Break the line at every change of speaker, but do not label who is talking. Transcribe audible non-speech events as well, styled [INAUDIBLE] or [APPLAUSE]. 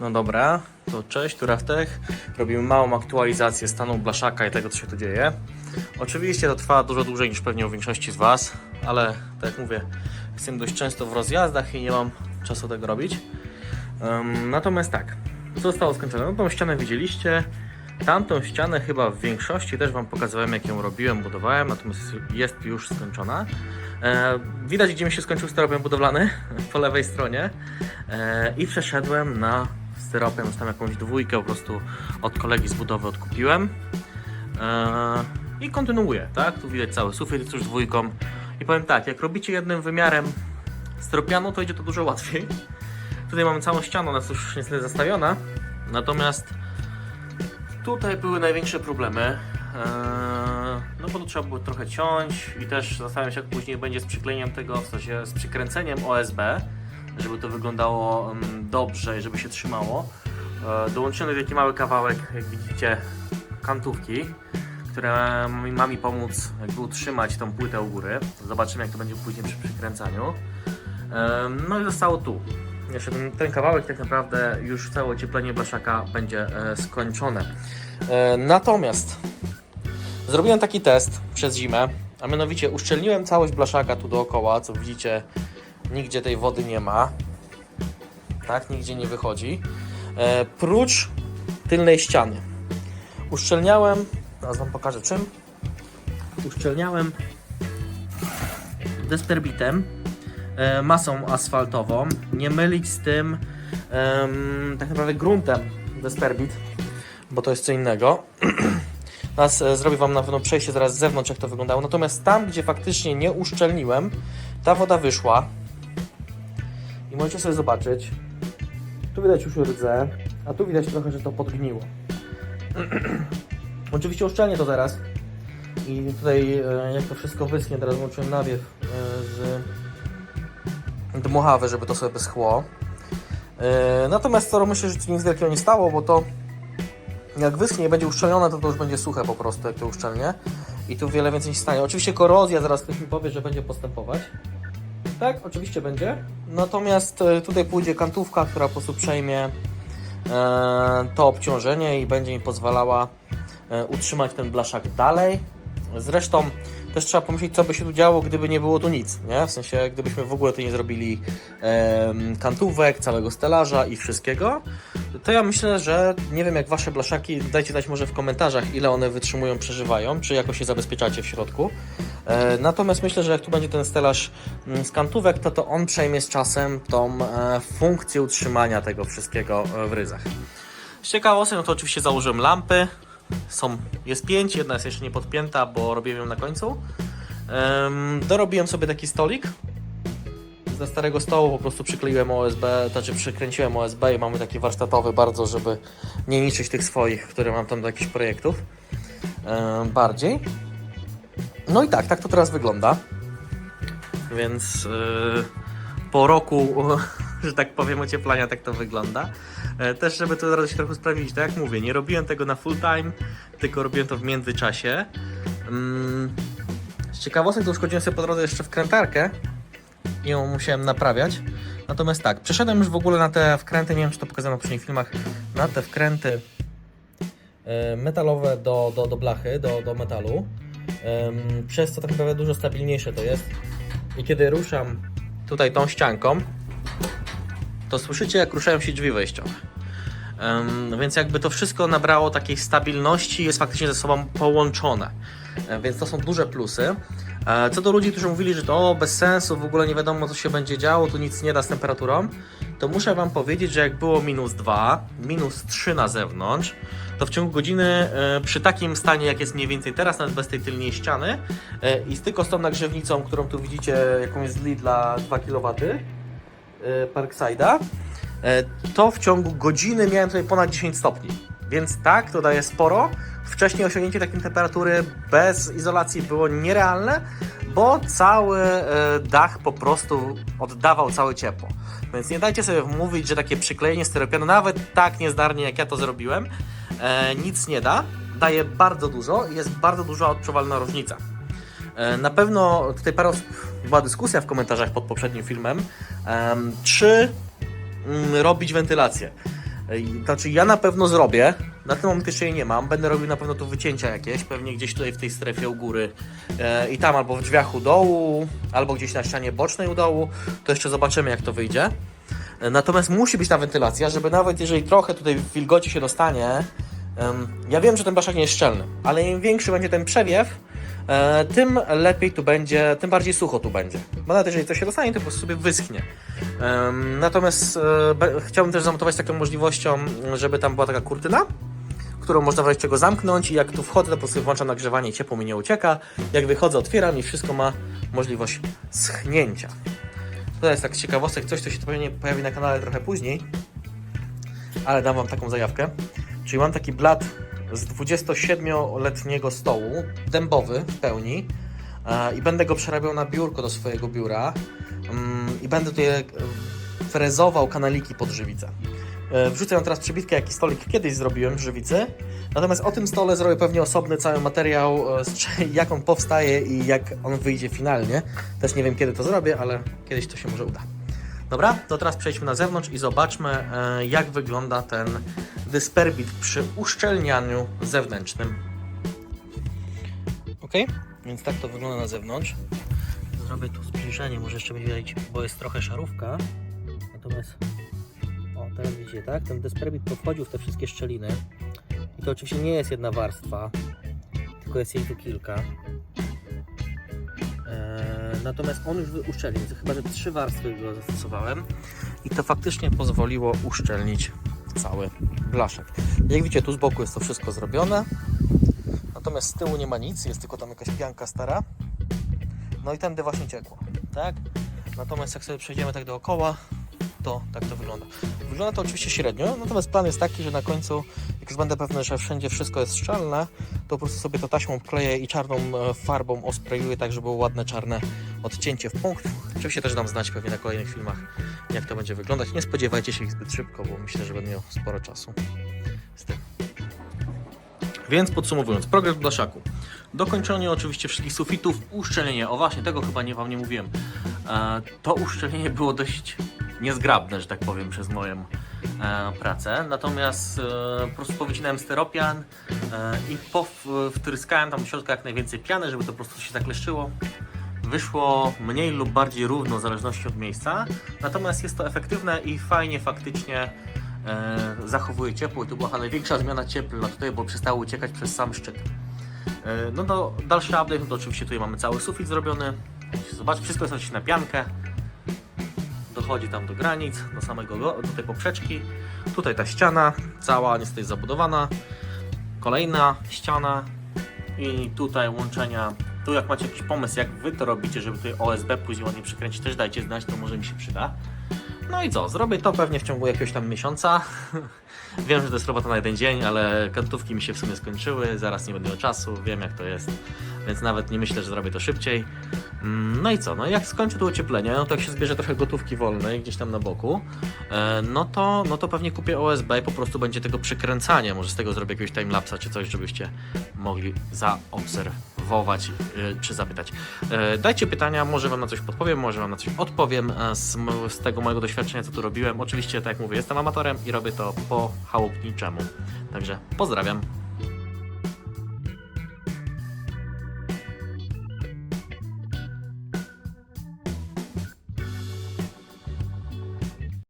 No dobra, to cześć, tu Raftech. Robimy małą aktualizację stanu blaszaka i tego, co się tu dzieje. Oczywiście to trwa dużo dłużej niż pewnie u większości z Was, ale tak jak mówię, jestem dość często w rozjazdach i nie mam czasu tego robić. Ym, natomiast tak, co zostało skończone? No tą ścianę widzieliście. Tamtą ścianę chyba w większości też Wam pokazałem, jak ją robiłem, budowałem, natomiast jest już skończona. E, widać, gdzie mi się skończył styropian budowlany, [LAUGHS] po lewej stronie. E, I przeszedłem na styropian, już tam jakąś dwójkę po prostu od kolegi z budowy odkupiłem. E, I kontynuuję, tak? Tu widać cały sufit jest już dwójką. I powiem tak, jak robicie jednym wymiarem styropianu, to idzie to dużo łatwiej. Tutaj mamy całą ścianę, ona jest już niestety zastawiona. Natomiast tutaj były największe problemy. Eee, No bo to trzeba było trochę ciąć i też zastanawiam się jak później będzie z przyklejeniem tego, w sensie z przykręceniem OSB, żeby to wyglądało dobrze i żeby się trzymało. Eee, Dołączony taki mały kawałek, jak widzicie, kantówki, która mi- ma mi pomóc jakby utrzymać tą płytę u góry. Zobaczymy jak to będzie później przy przykręcaniu. Em, No i zostało tu. Jeszcze ten, ten kawałek tak naprawdę już całe ocieplenie blaszaka będzie e, skończone. E, natomiast zrobiłem taki test przez zimę, a mianowicie uszczelniłem całość blaszaka tu dookoła, co widzicie, nigdzie tej wody nie ma. Tak, nigdzie nie wychodzi. E, prócz tylnej ściany. Uszczelniałem, teraz Wam pokażę czym. Uszczelniałem desperbitem e, masą asfaltową, nie mylić z tym em, tak naprawdę gruntem Desperbit, bo to jest co innego. [CLEARS THROAT] Teraz e, zrobię Wam na pewno przejście zaraz z zewnątrz, jak to wyglądało. Natomiast tam, gdzie faktycznie nie uszczelniłem, ta woda wyszła. I możecie sobie zobaczyć. Tu widać już rdzę, a tu widać trochę, że to podgniło. [CLEARS THROAT] Oczywiście uszczelnię to zaraz. I tutaj, e, jak to wszystko wyschnie, teraz włączyłem nawiew e, z dmuchawy, żeby to sobie wyschło. Yy, natomiast co myślę, że tu nic wielkiego nie stało, bo to jak wyschnie i będzie uszczelnione, to to już będzie suche po prostu, jak to uszczelnie. I tu wiele więcej się stanie. Oczywiście korozja, zaraz ktoś mi powie, że będzie postępować. Tak, oczywiście będzie. Natomiast e, tutaj pójdzie kantówka, która po prostu przejmie e, to obciążenie i będzie mi pozwalała e, utrzymać ten blaszak dalej. Zresztą też trzeba pomyśleć, co by się tu działo, gdyby nie było tu nic, nie? W sensie, gdybyśmy w ogóle tu nie zrobili em, kantówek, całego stelaża i wszystkiego, to ja myślę, że nie wiem jak Wasze blaszaki, dajcie znać może w komentarzach, ile one wytrzymują, przeżywają, czy jakoś się zabezpieczacie w środku. E, natomiast myślę, że jak tu będzie ten stelaż mm, z kantówek, to to on przejmie z czasem tą e, funkcję utrzymania tego wszystkiego e, w ryzach. Z ciekawostek, no to oczywiście założyłem lampy. Są, jest pięć, jedna jest jeszcze nie podpięta, bo robiłem ją na końcu. Em, dorobiłem sobie taki stolik. Ze starego stołu po prostu przykleiłem OSB, znaczy przykręciłem OSB i mamy taki warsztatowy bardzo, żeby nie niszczyć tych swoich, które mam tam do jakichś projektów. Bardziej. No i tak, tak to teraz wygląda. Więc yy, po roku, [LAUGHS] że tak powiem, ocieplania tak to wygląda. E, Też, żeby to się trochę usprawiedliwić, tak jak mówię, nie robiłem tego na full time, tylko robiłem to w międzyczasie. Mm, Z ciekawostek to uszkodziłem sobie po drodze jeszcze wkrętarkę i ją musiałem naprawiać. Natomiast tak, przeszedłem już w ogóle na te wkręty, nie wiem czy to pokazałem w poprzednich filmach, na te wkręty e, metalowe do, do, do blachy, do, do metalu. Przez co tak naprawdę dużo stabilniejsze to jest. I kiedy ruszam tutaj tą ścianką, to słyszycie jak ruszają się drzwi wejściowe. Więc jakby to wszystko nabrało takiej stabilności, jest faktycznie ze sobą połączone. Więc to są duże plusy. E, Co do ludzi, którzy mówili, że to o, bez sensu, w ogóle nie wiadomo co się będzie działo, tu nic nie da z temperaturą, to muszę Wam powiedzieć, że jak było minus 2, minus 3 na zewnątrz, to w ciągu godziny e, przy takim stanie, jak jest mniej więcej teraz, nawet bez tej tylnej ściany e, i z tylko z tą nagrzewnicą, którą tu widzicie, jaką jest Lidla 2 kW, Parkside'a, to w ciągu godziny miałem tutaj ponad 10 stopni. Więc tak, to daje sporo. Wcześniej osiągnięcie takiej temperatury bez izolacji było nierealne, bo cały e, dach po prostu oddawał całe ciepło. Więc nie dajcie sobie mówić, że takie przyklejenie styropianu, nawet tak niezdarnie jak ja to zrobiłem, e, nic nie da. Daje bardzo dużo i jest bardzo duża odczuwalna różnica. E, Na pewno tutaj parę osób, była dyskusja w komentarzach pod poprzednim filmem, em, czy mm, robić wentylację. Znaczy ja na pewno zrobię, na ten moment jeszcze jej nie mam, będę robił na pewno tu wycięcia jakieś, pewnie gdzieś tutaj w tej strefie u góry e, i tam albo w drzwiach u dołu, albo gdzieś na ścianie bocznej u dołu, to jeszcze zobaczymy jak to wyjdzie. E, Natomiast musi być ta wentylacja, żeby nawet jeżeli trochę tutaj wilgoci się dostanie, ja wiem, że ten blaszak nie jest szczelny, ale im większy będzie ten przewiew, e, tym lepiej tu będzie, tym bardziej sucho tu będzie. Bo nawet jeżeli coś się dostanie, to po prostu sobie wyschnie. Natomiast e, chciałbym też zamontować taką możliwością, żeby tam była taka kurtyna, którą można w razie czego zamknąć i jak tu wchodzę, to po prostu włączam nagrzewanie i ciepło mi nie ucieka. Jak wychodzę, otwieram i wszystko ma możliwość schnięcia. To jest tak z ciekawostek, coś co się pewnie pojawi na kanale trochę później, ale dam Wam taką zajawkę. Czyli mam taki blat z 27-letniego stołu, dębowy w pełni e, i będę go przerabiał na biurko do swojego biura Mm, i będę tutaj e, frezował kanaliki pod żywicę. E, Wrzucę ją teraz przybitkę, jaki stolik kiedyś zrobiłem z żywicy. Natomiast o tym stole zrobię pewnie osobny cały materiał, e, [LAUGHS] jak on powstaje i jak on wyjdzie finalnie. Też nie wiem kiedy to zrobię, ale kiedyś to się może uda. Dobra, to teraz przejdźmy na zewnątrz i zobaczmy, jak wygląda ten dysperbit przy uszczelnianiu zewnętrznym. Ok, więc tak to wygląda na zewnątrz. Zrobię tu zbliżenie, może jeszcze będzie widać, bo jest trochę szarówka. Natomiast, o teraz widzicie, tak? Ten dysperbit podchodził w te wszystkie szczeliny. I to oczywiście nie jest jedna warstwa, tylko jest jej tu kilka. Eee, natomiast on już uszczelnił, chyba że trzy warstwy go zastosowałem i to faktycznie pozwoliło uszczelnić cały blaszek. Jak widzicie, tu z boku jest to wszystko zrobione, natomiast z tyłu nie ma nic, jest tylko tam jakaś pianka stara. No i tędy właśnie ciekło, tak? Natomiast jak sobie przejdziemy tak dookoła, to tak to wygląda. Wygląda to oczywiście średnio, natomiast plan jest taki, że na końcu, jak już będę pewny, że wszędzie wszystko jest szczelne, to po prostu sobie to taśmą kleję i czarną e, farbą osprejuję, tak żeby było ładne czarne odcięcie w punkt. Oczywiście też dam znać pewnie na kolejnych filmach, jak to będzie wyglądać. Nie spodziewajcie się ich zbyt szybko, bo myślę, że będę miał sporo czasu z tym. Więc podsumowując, progres w blaszaku. Dokończenie oczywiście wszystkich sufitów, uszczelnienie. O właśnie, tego chyba nie Wam nie mówiłem. E, to uszczelnienie było dość niezgrabne, że tak powiem, przez moją e, pracę. Natomiast e, po prostu powycinałem styropian e, i wtryskałem tam do środka jak najwięcej piany, żeby to po prostu się zakleszczyło. Wyszło mniej lub bardziej równo w zależności od miejsca. Natomiast jest to efektywne i fajnie faktycznie e, zachowuje ciepło. To była największa zmiana cieplna tutaj, bo przestało uciekać przez sam szczyt. E, No to dalszy update, no to oczywiście tutaj mamy cały sufit zrobiony. Zobacz, wszystko jest na piankę. Dochodzi tam do granic, do samego, go- do tej poprzeczki. Tutaj ta ściana, cała niestety jest zabudowana. Kolejna ściana i tutaj łączenia. Tu jak macie jakiś pomysł, jak Wy to robicie, żeby tutaj OSB później ładnie przykręcić, też dajcie znać, to może mi się przyda. No i co, zrobię to pewnie w ciągu jakiegoś tam miesiąca. [LAUGHS] Wiem, że to jest robota na jeden dzień, ale kantówki mi się w sumie skończyły, zaraz nie będę miał czasu, wiem jak to jest, więc nawet nie myślę, że zrobię to szybciej. Mm, No i co, no jak skończę to ocieplenie, no to jak się zbierze trochę gotówki wolnej gdzieś tam na boku, e, no to, no to pewnie kupię OSB i po prostu będzie tego przykręcania, może z tego zrobię jakiegoś timelapsa czy coś, żebyście mogli zaobserwować e, czy zapytać. E, Dajcie pytania, może Wam na coś podpowiem, może Wam na coś odpowiem e, z, z tego mojego doświadczenia, co tu robiłem. Oczywiście, tak jak mówię, jestem amatorem i robię to po chałupniczemu. Także pozdrawiam.